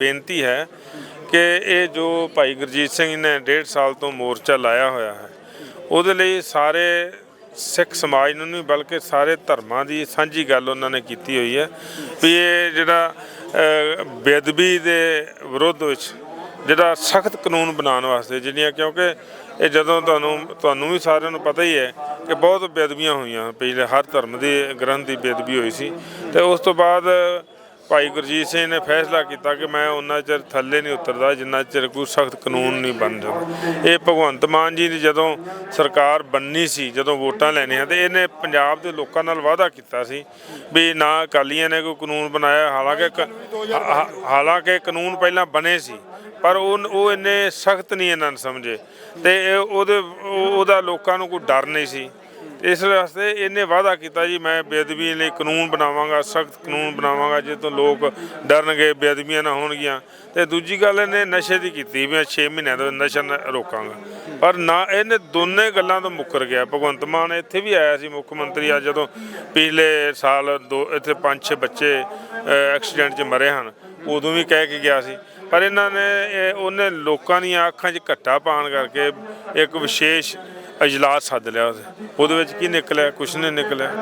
ਬੇਨਤੀ ਹੈ ਕਿ ਇਹ ਜੋ ਭਾਈ ਗੁਰਜੀਤ ਸਿੰਘ ਨੇ ਡੇਢ ਸਾਲ ਤੋਂ ਮੋਰਚਾ ਲਾਇਆ ਹੋਇਆ ਹੈ ਉਹਦੇ ਲਈ ਸਾਰੇ ਸਿੱਖ ਸਮਾਜ ਨੂੰ ਨਹੀਂ ਬਲਕਿ ਸਾਰੇ ਧਰਮਾਂ ਦੀ ਸਾਂਝੀ ਗੱਲ ਉਹਨਾਂ ਨੇ ਕੀਤੀ ਹੋਈ ਹੈ ਵੀ ਇਹ ਜਿਹੜਾ ਅ, ਬੇਅਦਬੀ ਦੇ ਵਿਰੋਧ ਵਿੱਚ ਜਿਹੜਾ ਸਖਤ ਕਾਨੂੰਨ ਬਣਾਉਣ ਵਾਸਤੇ ਜਿਹੜੀਆਂ ਕਿਉਂਕਿ ਇਹ ਜਦੋਂ ਤੁਹਾਨੂੰ ਤੁਹਾਨੂੰ ਵੀ ਸਾਰਿਆਂ ਨੂੰ ਪਤਾ ਹੀ ਹੈ ਕਿ ਬਹੁਤ ਬੇਅਦਬੀਆਂ ਹੋਈਆਂ ਪਿਛਲੇ ਹਰ ਧਰਮ ਦੇ ਗ੍ਰੰਥ ਦੀ ਬੇਅਦਬੀ ਹੋਈ ਸੀ ਤੇ ਉਸ ਤੋਂ ਬਾਅਦ ਭਾਈ ਗੁਰਜੀਤ ਸਿੰਘ ਨੇ ਫੈਸਲਾ ਕੀਤਾ ਕਿ ਮੈਂ ਉਹਨਾਂ ਚਿਰ ਥੱਲੇ ਨਹੀਂ ਉਤਰਦਾ, ਜਿੰਨਾ ਚਿਰ ਕੋਈ ਸਖਤ ਕਾਨੂੰਨ ਨਹੀਂ ਬਣ ਜਾਂਦਾ। ਇਹ ਭਗਵੰਤ ਮਾਨ ਜੀ ਦੀ ਜਦੋਂ ਸਰਕਾਰ ਬੰਨੀ ਸੀ, ਜਦੋਂ ਵੋਟਾਂ ਲੈਣੀਆਂ, ਤੇ ਇਹਨੇ ਪੰਜਾਬ ਦੇ ਲੋਕਾਂ ਨਾਲ ਵਾਅਦਾ ਕੀਤਾ ਸੀ ਵੀ ਨਾ ਅਕਾਲੀਆਂ ਨੇ ਕੋਈ ਕਾਨੂੰਨ ਬਣਾਇਆ, ਹਾਲਾਂਕਿ ਕ- ਹਾਲਾਂਕਿ ਕਾਨੂੰਨ ਪਹਿਲਾਂ ਬਣੇ ਸੀ, ਪਰ ਉਹ ਉਹ ਇੰਨੇ ਸਖਤ ਨਹੀਂ ਇਹਨਾਂ ਨੇ ਸਮਝੇ। ਤੇ ਉਹਦੇ ਉਹ- ਉਹਦਾ ਲੋਕਾਂ ਨੂੰ ਕੋਈ ਡਰ ਨਹੀਂ ਸੀ। ਇਸ ਵਾਸਤੇ ਇਹਨੇ ਵਾਅਦਾ ਕੀਤਾ ਜੀ, ਮੈਂ ਬੇਅਦਬੀ ਲਈ ਕਾਨੂੰਨ ਬਣਾਵਾਂਗਾ, ਸਖਤ ਕਾਨੂੰਨ ਬਣਾਵਾਂਗਾ ਜੇ ਤੋਂ ਲੋਕ ਡਰਨਗੇ, ਬੇਅਦਬੀਆਂ ਨਾ ਹੋਣਗੀਆਂ। ਤੇ ਦੂਜੀ ਗੱਲ ਇਹਨੇ ਨਸ਼ੇ ਦੀ ਕੀਤੀ ਵੀ ਮੈਂ 6 ਮਹੀਨਿਆਂ ਤੋਂ ਨਸ਼ਾ ਰੋਕਾਂਗਾ। ਪਰ ਨਾ ਇਹਨੇ ਦੋਨੇ ਗੱਲਾਂ ਤੋਂ ਮੁੱਕਰ ਗਿਆ। ਭਗਵੰਤ ਮਾਨ ਇੱਥੇ ਵੀ ਆਇਆ ਸੀ ਮੁੱਖ ਮੰਤਰੀ ਆ ਜਦੋਂ ਪਿਛਲੇ ਸਾਲ ਦੋ, ਇੱਥੇ ਪੰਜ ਛੇ ਬੱਚੇ ਐਕਸੀਡੈਂਟ 'ਚ ਮਰੇ ਹਨ, ਉਦੋਂ ਵੀ ਕਹਿ ਕੇ ਗਿਆ ਸੀ। ਪਰ ਇਹਨਾਂ ਨੇ ਉਹਨੇ ਲੋਕਾਂ ਦੀਆਂ ਅੱਖਾਂ 'ਚ ਘੱਟਾ ਪਾਉਣ ਕਰਕੇ ਇੱਕ ਵਿਸ਼ੇਸ਼ ਇਜਲਾਸ ਸੱਦ ਲਿਆ ਉਹਦੇ ਵਿੱਚ ਕੀ ਨਿਕਲਿਆ? ਕੁਛ ਨਹੀਂ ਨਿਕਲਿਆ।